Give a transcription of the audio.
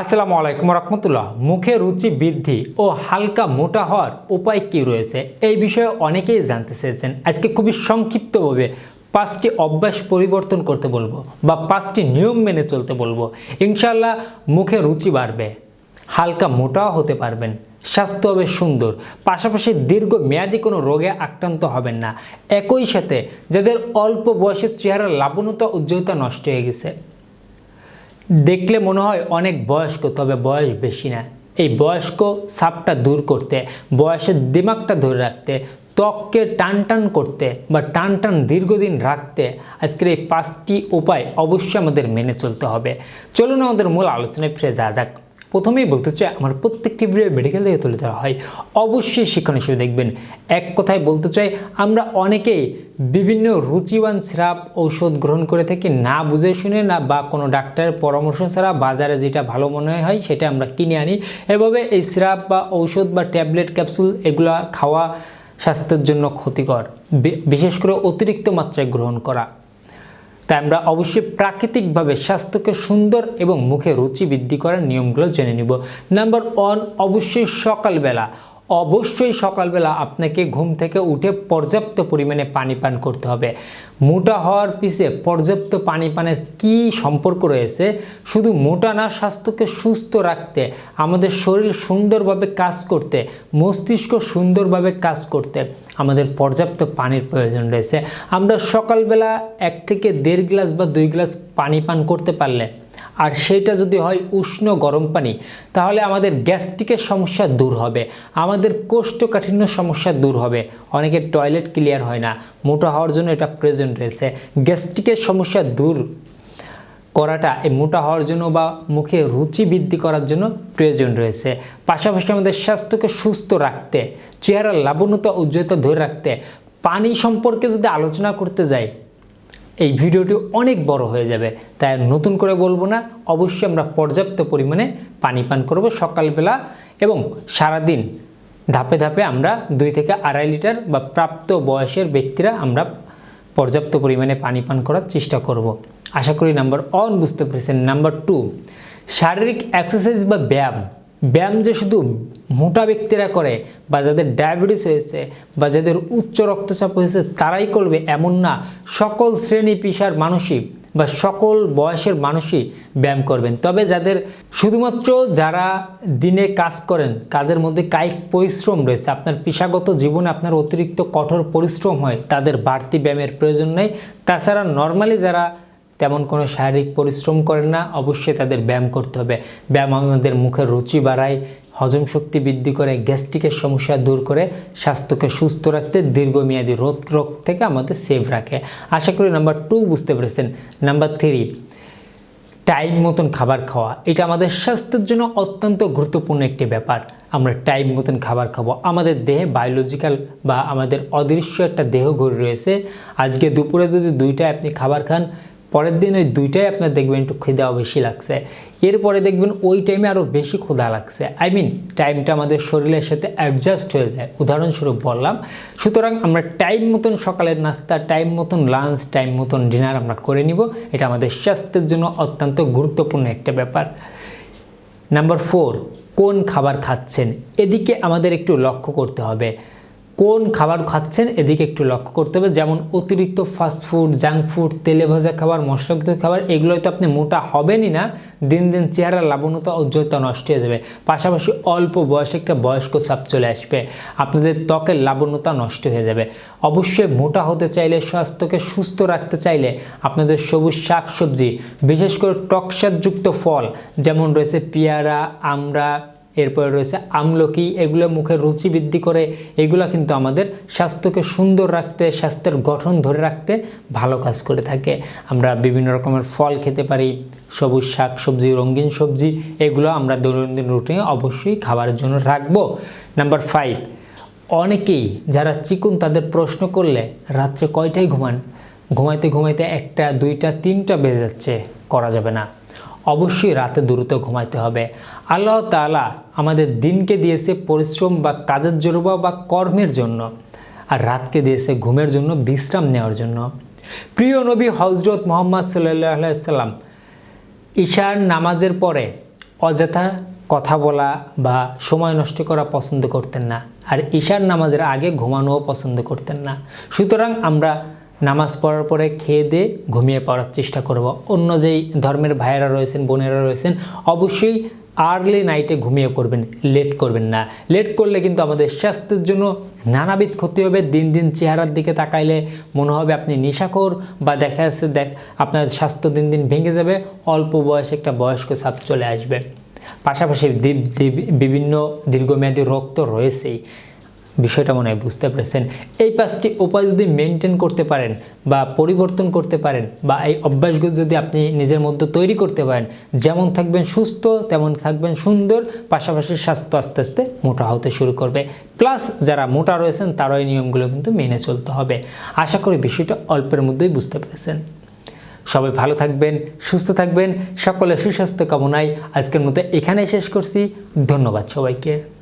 আসসালামু আলাইকুম রহমতুল্লাহ। মুখে রুচি বৃদ্ধি ও হালকা মোটা হওয়ার উপায় কি রয়েছে? এই বিষয়ে অনেকেই জানতে চেয়েছেন। আজকে খুবই সংক্ষিপ্তভাবে পাঁচটি অভ্যাস পরিবর্তন করতে বলব বা পাঁচটি নিয়ম মেনে চলতে বলব। ইনশাল্লাহ মুখে রুচি বাড়বে, হালকা মোটাও হতে পারবেন, স্বাস্থ্য হবে সুন্দর, পাশাপাশি দীর্ঘ মেয়াদী কোনো রোগে আক্রান্ত হবেন না। একই সাথে যাদের অল্প বয়সের চেহারার লাবণতা উজ্জ্বলতা নষ্ট হয়ে গেছে দেখলে মনে হয় অনেক বয়স্ক, তবে বয়স বেশি না। এই বয়স্ক সাপটা দূর করতে, বয়সের দিমাগটা ধরে রাখতে, ত্বককে টান টান করতে বা টান টান দীর্ঘদিন রাখতে আজকের এই পাঁচটি উপায় অবশ্যই আমাদের মেনে চলতে হবে। চলুন আমাদের মূল আলোচনায় ফিরে যাওয়া যাক। প্রথমেই বলতে চাই, আমার প্রত্যেকটি ভিডিও মেডিকেল থেকে তুলে ধরা হয়। অবশ্যই শিক্ষণ হিসেবে দেখবেন। এক কথায় বলতে চাই, আমরা অনেকেই বিভিন্ন রুচিবান সিরাপ ঔষধ গ্রহণ করে থাকি, না বুঝে শুনে না বা কোনো ডাক্তারের পরামর্শ ছাড়া বাজারে যেটা ভালো মনে হয় সেটা আমরা কিনে আনি। এভাবে এই সিরাপ বা ঔষধ বা ট্যাবলেট, ক্যাপসুল এগুলো খাওয়া স্বাস্থ্যের জন্য ক্ষতিকর। বিশেষ করে অতিরিক্ত মাত্রায় গ্রহণ করা। তাই আমরা অবশ্যই প্রাকৃতিকভাবে স্বাস্থ্যকে সুন্দর এবং মুখে রুচি বৃদ্ধি করার নিয়মগুলো জেনে নিব। নাম্বার ওয়ান অবশ্যই সকালবেলা অবশ্যই সকালবেলা আপনাকে ঘুম থেকে উঠে পর্যাপ্ত পরিমাণে পানি পান করতে হবে। মোটা হওয়ার পিছে পর্যাপ্ত পানি পানের কি সম্পর্ক রয়েছে? শুধু মোটা না, স্বাস্থ্যকে সুস্থ রাখতে, আমাদের শরীর সুন্দরভাবে কাজ করতে, মস্তিষ্ক সুন্দরভাবে কাজ করতে আমাদের পর্যাপ্ত পানির প্রয়োজন রয়েছে। আমরা সকালবেলা এক থেকে দেড় গ্লাস বা দুই গ্লাস পানি পান করতে পারলে আর সেটা যদি হয় উষ্ণ গরম পানি, তাহলে আমাদের গ্যাস্ট্রিকের সমস্যা দূর হবে, আমাদের কোষ্ঠকাঠিন্য সমস্যা দূর হবে। অনেকের টয়লেট ক্লিয়ার হয় না, মোটা হওয়ার জন্য এটা প্রয়োজন রয়েছে গ্যাস্ট্রিকের সমস্যা দূর করাটা, এই মোটা হওয়ার জন্য বা মুখে রুচি বৃদ্ধি করার জন্য প্রয়োজন রয়েছে পাশাপাশি আমাদের স্বাস্থ্যকে সুস্থ রাখতে, চেহারার লাবণ্যতা, উজ্জ্বলতা ধরে রাখতে, পানি সম্পর্কে যদি আলোচনা করতে যাই এই ভিডিওটি অনেক বড় হয়ে যাবে। তাই নতুন করে বলব না, অবশ্যই আমরা পর্যাপ্ত পরিমাণে পানি পান করব সকালবেলা এবং সারাদিন ধাপে ধাপে আমরা দুই থেকে আড়াই লিটার বা প্রাপ্ত বয়সের ব্যক্তিরা আমরা পর্যাপ্ত পরিমাণে পানি পান করার চেষ্টা করব। আশা করি নাম্বার ওয়ান বুঝতে পেরেছেন। নাম্বার টু শারীরিক এক্সারসাইজ বা ব্যায়াম। ব্যায়াম যে শুধু মোটা ব্যক্তিরা করে বা যাদের ডায়াবেটিস হয়েছে বা যাদের উচ্চ রক্তচাপ হয়েছে তারাই করবে এমন না। সকল শ্রেণি পেশার মানুষই বা সকল বয়সের মানুষই ব্যায়াম করবেন। তবে যাদের শুধুমাত্র যারা দিনে কাজ করেন, কাজের মধ্যে কায়িক পরিশ্রম রয়েছে, আপনার পেশাগত জীবনে আপনার অতিরিক্ত কঠোর পরিশ্রম হয়, তাদের বাড়তি ব্যায়ামের প্রয়োজন নেই। তাছাড়া নর্মালি যারা তেমন কোনো শারীরিক পরিশ্রম করেন না, অবশ্যই তাদের ব্যায়াম করতে হবে। ব্যায়াম আমাদের মুখের রুচি বাড়ায়, হজম শক্তি বৃদ্ধি করে, গ্যাস্ট্রিকের সমস্যা দূর করে, স্বাস্থ্যকে সুস্থ রাখতে দীর্ঘমেয়াদী রোগ রোগ থেকে আমাদের সেভ রাখে। আশা করি নাম্বার টু বুঝতে পেরেছেন। নাম্বার থ্রি, টাইম মতন খাবার খাওয়া। এটা আমাদের স্বাস্থ্যের জন্য অত্যন্ত গুরুত্বপূর্ণ একটি ব্যাপার। আমরা টাইম মতন খাবার খাব। আমাদের দেহে বায়োলজিক্যাল বা আমাদের অদৃশ্য একটা দেহ ঘড়ি রয়েছে। আজকে দুপুরে যদি দুইটায় আপনি খাবার খান পরের দিন ওই দুইটাই আপনার দেখবেন একটু খিদাও বেশি লাগছে। এরপরে দেখবেন ওই টাইমে আরও বেশি ক্ষুধা লাগছে। আই মিন টাইমটা আমাদের শরীরের সাথে অ্যাডজাস্ট হয়ে যায়। উদাহরণস্বরূপ বললাম, সুতরাং আমরা টাইম মতন সকালের নাস্তা টাইম মতন লাঞ্চ টাইম মতন ডিনার আমরা করে নিব। এটা আমাদের স্বাস্থ্যের জন্য অত্যন্ত গুরুত্বপূর্ণ একটা ব্যাপার। নাম্বার ফোর কোন খাবার খাচ্ছেন? এদিকে আমাদের একটু লক্ষ্য করতে হবে। কোন খাবার খাচ্ছেন এদিকে একটু লক্ষ্য করতে হবে। যেমন অতিরিক্ত ফাস্টফুড জাঙ্ক ফুড তেলে ভাজা খাবার, মশলাযুক্ত খাবার, এগুলোই তো আপনি মোটা হবেনই না। দিন দিন চেহারার লাবণতা উজ্জ্বলতা নষ্ট হয়ে যাবে। পাশাপাশি অল্প বয়সে একটা বয়স্ক চাপ চলে আসবে। আপনাদের ত্বকের লাবণ্যতা নষ্ট হয়ে যাবে। অবশ্যই মোটা হতে চাইলে, স্বাস্থ্যকে সুস্থ রাখতে চাইলে আপনাদের সবুজ শাক সবজি বিশেষ করে টকসারযুক্ত ফল, যেমন রয়েছে পেয়ারা, আমড়া এরপরে রয়েছে আমলকি, এগুলো মুখের রুচি বৃদ্ধি করে, এগুলো কিন্তু আমাদের স্বাস্থ্যকে সুন্দর রাখতে, স্বাস্থ্যের গঠন ধরে রাখতে ভালো কাজ করে থাকে। আমরা বিভিন্ন রকমের ফল খেতে পারি, সবুজ শাক সবজি, রঙিন সবজি, এগুলো আমরা দৈনন্দিন রুটিনে অবশ্যই খাবারের জন্য রাখব। নাম্বার ফাইভ অনেকেই যারা চিকুন তাদের প্রশ্ন করলে রাত্রে কয়টায় ঘুমান? ঘুমাইতে ঘুমাইতে একটা, দুইটা, তিনটা বেজে যাচ্ছে, করা যাবে না। অবশ্যই রাতে দ্রুত ঘুমাইতে হবে। আল্লাহ তাআলা আমাদের দিনকে দিয়েছে পরিশ্রম বা কাজের জন্য বা কর্মের জন্য। আর রাতকে দিয়েছে ঘুমের জন্য, বিশ্রাম নেওয়ার জন্য। প্রিয় নবী হজরত মোহাম্মদ সাল্লাহ সাল্লাম ঈশার নামাজের পরে অযথা কথা বলা বা সময় নষ্ট করা পছন্দ করতেন না। আর ঈশার নামাজের আগে ঘুমানোও পছন্দ করতেন না। সুতরাং আমরা নামাজ পড়ার পরে খেয়ে দিয়ে ঘুমিয়ে পড়ার চেষ্টা করব। অন্য যেই ধর্মের ভাইয়েরা রয়েছেন, বোনেরা রয়েছেন, অবশ্যই আর্লি নাইটে ঘুমিয়ে পড়বেন লেট করবেন না। লেট করলে কিন্তু আমাদের স্বাস্থ্যের জন্য নানাবিধ ক্ষতি হবে। দিন দিন চেহারার দিকে তাকাইলে মনে হবে আপনি নেশাখোর বা দেখা যাচ্ছে দেখ, আপনার স্বাস্থ্য দিন দিন ভেঙে যাবে, অল্প বয়সে একটা বয়স্ক ছাপ চলে আসবে। পাশাপাশি বিভিন্ন দীর্ঘমেয়াদী রোগ তো রয়েছেই। বিষয়টা মনে হয় বুঝতে পেরেছেন। এই পাঁচটি উপায় যদি মেনটেন করতে পারেন বা পরিবর্তন করতে পারেন বা এই অভ্যাসগুলো যদি আপনি নিজের মধ্যে তৈরি করতে পারেন, যেমন থাকবেন সুস্থ, তেমন থাকবেন সুন্দর, পাশাপাশি স্বাস্থ্য আস্তে আস্তে মোটা হতে শুরু করবে। প্লাস যারা মোটা রয়েছেন, তারাও এই নিয়মগুলো কিন্তু মেনে চলতে হবে। আশা করি বিষয়টা অল্পের মধ্যেই বুঝতে পেরেছেন। সবাই ভালো থাকবেন, সুস্থ থাকবেন সকলে সুস্বাস্থ্য কামনায় আজকের মতো এখানে শেষ করছি। ধন্যবাদ সবাইকে।